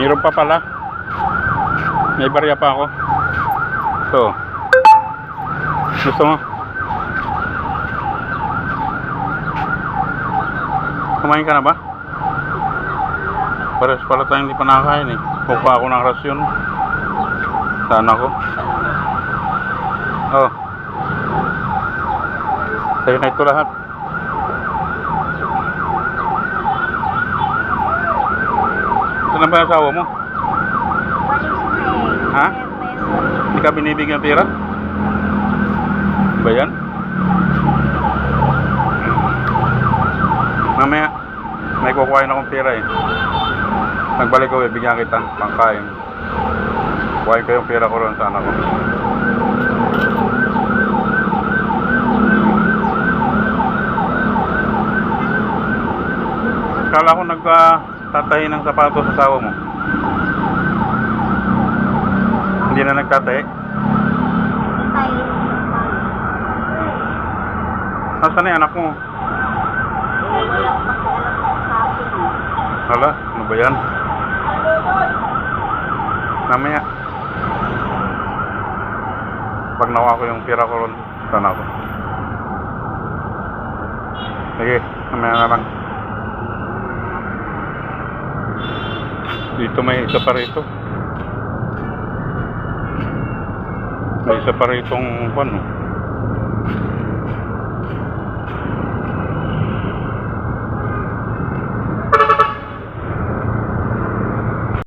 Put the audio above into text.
Meron pa pala. May barya pa ako. Ito. Gusto mo? Kumain ka na ba? Pares pala tayong hindi pa nakakain eh. Kukuha ako ng rasyon. Saan ako? Oh. Sa'yo na ito lahat. Na ba asawa mo? Ha? Hindi ka binibigyan pera? Ba yan? Mamaya, may kukuhain akong pera eh. Nagbalik ko, bibigyan kita, pangkain. Kuhain ko yung pera ko ron sa anak ko. Kala ko nagtatahi ng sapatos sa asawa mo. Hindi na nagtatahi. Nasaan na anak mo? Hala, ano ba yan? Mamaya. Pag nakuha ko yung pira ko ron, sana ako. Sige, mamaya na lang. Dito may isa pa rito. May isa pa rito ang ano.